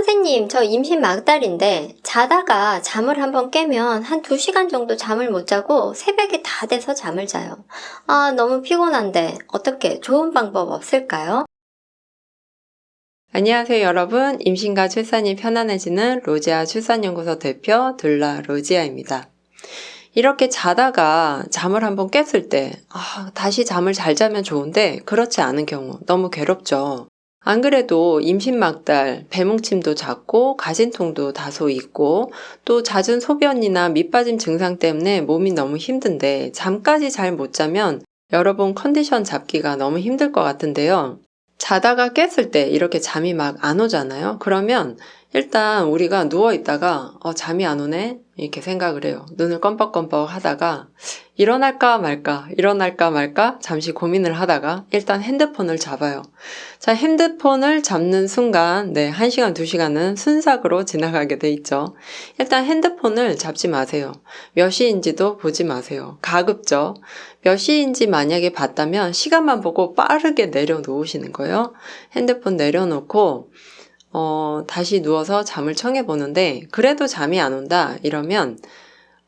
선생님, 저 임신 막달인데 자다가 잠을 한번 깨면 한 2시간 정도 잠을 못 자고 새벽에 다 돼서 잠을 자요. 아, 너무 피곤한데 어떻게 좋은 방법 없을까요? 안녕하세요, 여러분. 임신과 출산이 편안해지는 로지아 출산연구소 대표 둘라 로지아입니다. 이렇게 자다가 잠을 한번 깼을 때, 아, 다시 잠을 잘 자면 좋은데, 그렇지 않은 경우 너무 괴롭죠. 안 그래도 임신 막달, 배뭉침도 잦고, 가진통도 다소 있고, 또 잦은 소변이나 밑빠짐 증상 때문에 몸이 너무 힘든데, 잠까지 잘 못 자면 여러분 컨디션 잡기가 너무 힘들 것 같은데요. 자다가 깼을 때 이렇게 잠이 막 안 오잖아요. 그러면 일단 우리가 누워 있다가 어, 잠이 안 오네 이렇게 생각을 해요. 눈을 껌뻑껌뻑 하다가 일어날까 말까 일어날까 말까 잠시 고민을 하다가 일단 핸드폰을 잡아요. 자 핸드폰을 잡는 순간 네 1시간 2시간은 순삭으로 지나가게 돼 있죠. 일단 핸드폰을 잡지 마세요. 몇 시인지도 보지 마세요. 가급적 몇 시인지 만약에 봤다면 시간만 보고 빠르게 내려놓으시는 거예요. 핸드폰 내려놓고 어, 다시 누워서 잠을 청해 보는데 그래도 잠이 안 온다 이러면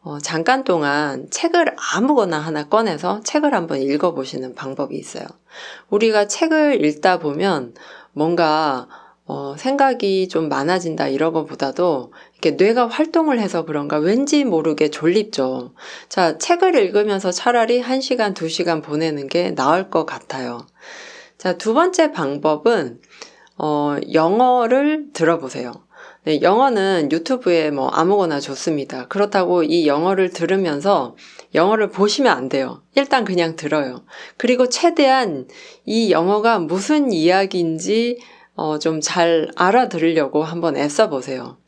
어, 잠깐 동안 책을 아무거나 하나 꺼내서 책을 한번 읽어보시는 방법이 있어요. 우리가 책을 읽다 보면 뭔가 어, 생각이 좀 많아진다 이런 것보다도 이렇게 뇌가 활동을 해서 그런가 왠지 모르게 졸립죠. 자, 책을 읽으면서 차라리 1시간, 2시간 보내는 게 나을 것 같아요. 자, 두 번째 방법은 어, 영어를 들어보세요. 네, 영어는 유튜브에 뭐 아무거나 좋습니다. 그렇다고 이 영어를 들으면서 영어를 보시면 안 돼요. 일단 그냥 들어요. 그리고 최대한 이 영어가 무슨 이야기인지 어, 좀 잘 알아들으려고 한번 애써 보세요.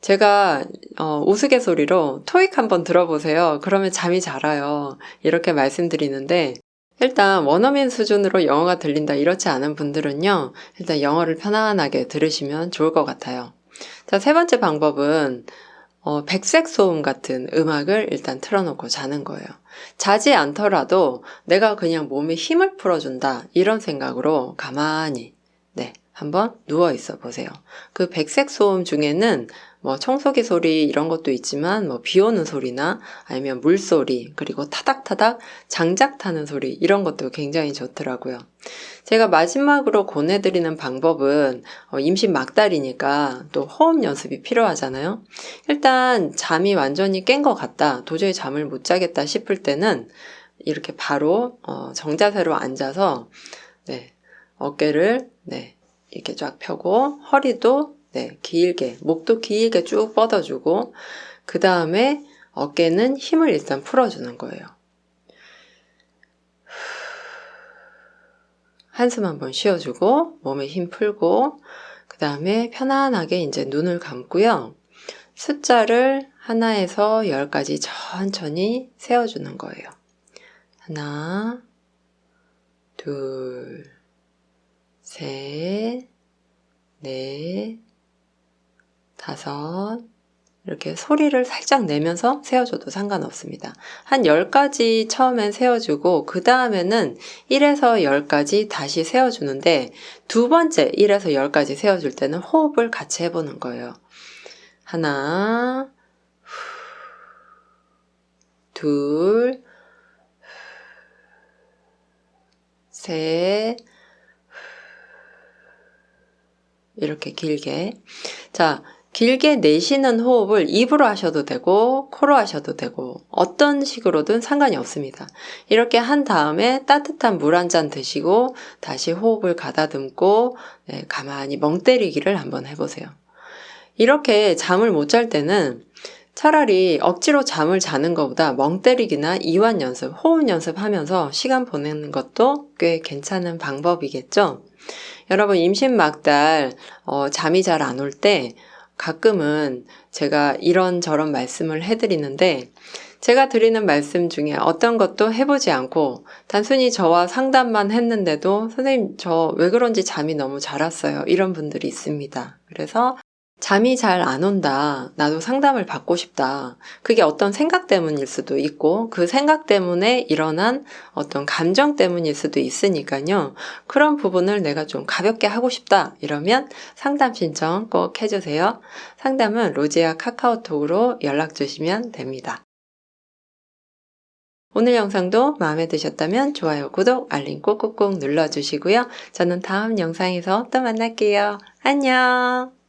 제가 어, 우스갯소리로 토익 한번 들어보세요. 그러면 잠이 잘 와요. 이렇게 말씀드리는데 일단 원어민 수준으로 영어가 들린다 이렇지 않은 분들은요. 일단 영어를 편안하게 들으시면 좋을 것 같아요. 자, 세 번째 방법은 어, 백색 소음 같은 음악을 일단 틀어놓고 자는 거예요. 자지 않더라도 내가 그냥 몸에 힘을 풀어준다 이런 생각으로 가만히 네 한번 누워 있어 보세요. 그 백색 소음 중에는 뭐 청소기 소리 이런 것도 있지만 뭐 비 오는 소리나 아니면 물소리 그리고 타닥타닥 장작 타는 소리 이런 것도 굉장히 좋더라고요. 제가 마지막으로 권해드리는 방법은 어, 임신 막달이니까 또 호흡 연습이 필요하잖아요. 일단 잠이 완전히 깬 것 같다 도저히 잠을 못 자겠다 싶을 때는 이렇게 바로 어, 정자세로 앉아서 네, 어깨를 네, 이렇게 쫙 펴고 허리도 네, 길게, 목도 길게 쭉 뻗어주고, 그 다음에 어깨는 힘을 일단 풀어주는 거예요. 한숨 한번 쉬어주고, 몸에 힘 풀고, 그 다음에 편안하게 이제 눈을 감고요. 숫자를 하나에서 열까지 천천히 세워주는 거예요. 하나, 둘, 셋, 넷, 다섯, 이렇게 소리를 살짝 내면서 세워줘도 상관없습니다. 한 10가지 처음엔 세워주고, 그 다음에는 1에서 10가지 다시 세워주는데, 두 번째 1에서 10가지 세워줄 때는 호흡을 같이 해보는 거예요. 하나, 둘, 셋, 이렇게 길게. 자, 길게 내쉬는 호흡을 입으로 하셔도 되고, 코로 하셔도 되고, 어떤 식으로든 상관이 없습니다. 이렇게 한 다음에 따뜻한 물 한 잔 드시고, 다시 호흡을 가다듬고, 네, 가만히 멍 때리기를 한번 해보세요. 이렇게 잠을 못 잘 때는 차라리 억지로 잠을 자는 것보다 멍 때리기나 이완 연습, 호흡 연습하면서 시간 보내는 것도 꽤 괜찮은 방법이겠죠? 여러분 임신 막달 어, 잠이 잘 안 올 때 가끔은 제가 이런저런 말씀을 해드리는데 제가 드리는 말씀 중에 어떤 것도 해보지 않고 단순히 저와 상담만 했는데도 선생님 저 왜 그런지 잠이 너무 잘 왔어요 이런 분들이 있습니다. 그래서 잠이 잘 안 온다. 나도 상담을 받고 싶다. 그게 어떤 생각 때문일 수도 있고, 그 생각 때문에 일어난 어떤 감정 때문일 수도 있으니까요. 그런 부분을 내가 좀 가볍게 하고 싶다. 이러면 상담 신청 꼭 해주세요. 상담은 로지아 카카오톡으로 연락 주시면 됩니다. 오늘 영상도 마음에 드셨다면 좋아요, 구독, 알림 꼭꼭꼭 눌러주시고요. 저는 다음 영상에서 또 만날게요. 안녕!